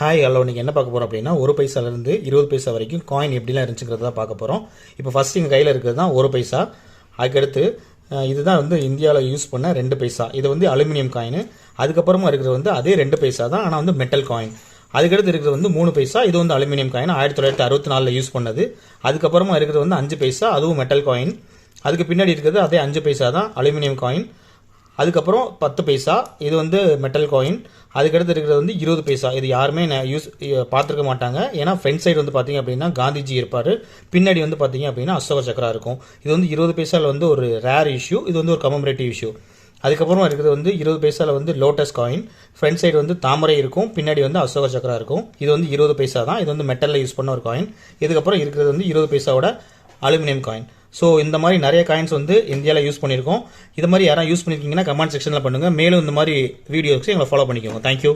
Hi hello நீங்கள் என்ன பார்க்க போகிறோம் அப்படின்னா ஒரு பைசாலேருந்து இருபது பைசா வரைக்கும் காயின் எப்படிலாம் இருந்துச்சுங்கிறத பார்க்க போகிறோம் இப்போ ஃபஸ்ட் எங்கள் கையில் இருக்கிறது தான் ஒரு பைசா. அதுக்கடுத்து இதுதான் வந்து இந்தியாவில் யூஸ் பண்ண ரெண்டு பைசா. இது வந்து அலுமினியம் காயின் அதுக்கப்புறமா இருக்கிறது வந்து அதே ரெண்டு பைசா தான் ஆனால் வந்து மெட்டல் காயின் அதுக்கடுத்து இருக்கிறது வந்து மூணு பைசா. இது வந்து அலுமினியம் காயின் ஆயிரத்தி தொள்ளாயிரத்தி அறுபத்தி நாலில் யூஸ் பண்ணது. அதுக்கப்புறமா இருக்கிறது வந்து அஞ்சு பைசா. அதுவும் மெட்டல் காயின் அதுக்கு பின்னாடி இருக்கிறது அதே அஞ்சு பைசா தான் அலுமினியம் காயின் அதுக்கப்புறம் பத்து பைசா இது வந்து மெட்டல் காயின் அதுக்கடுத்து இருக்கிறது வந்து இருபது பைசா. இது யாருமே நான் யூஸ் பார்த்துருக்க மாட்டாங்க. ஏன்னா ஃப்ரண்ட் சைடு வந்து பார்த்தீங்க அப்படின்னா காந்திஜி இருப்பார். பின்னாடி வந்து பார்த்தீங்க அப்படின்னா அசோக சக்கரா இருக்கும். இது வந்து இருபது பைசாவில் வந்து ஒரு ரேர் இஷ்யூ இது வந்து ஒரு கமமரேட்டிவ் இஷ்யூ அதுக்கப்புறம் இருக்கிறது வந்து இருபது பைசாவில் வந்து லோட்டஸ் காயின் ஃப்ரண்ட் சைடு வந்து தாமரை இருக்கும். பின்னாடி வந்து அசோக சக்கரா இருக்கும். இது வந்து இருபது பைசா தான் இது வந்து மெட்டலில் யூஸ் பண்ண ஒரு காயின் இதுக்கப்புறம் இருக்கிறது வந்து இருபது பைசாவோட அலுமினியம் காயின் ஸோ இந்த மாதிரி நிறைய காயின்ஸ் வந்து இந்தியாவில் யூஸ் பண்ணியிருக்கோம். இது மாதிரி யாராவது யூஸ் பண்ணியிருக்கீங்கன்னா கமெண்ட் செக்ஷனில் பண்ணுங்கள் மேலும் இந்த மாதிரி வீடியோஸ் எங்களை ஃபாலோ பண்ணிக்கோங்க. தேங்க்யூ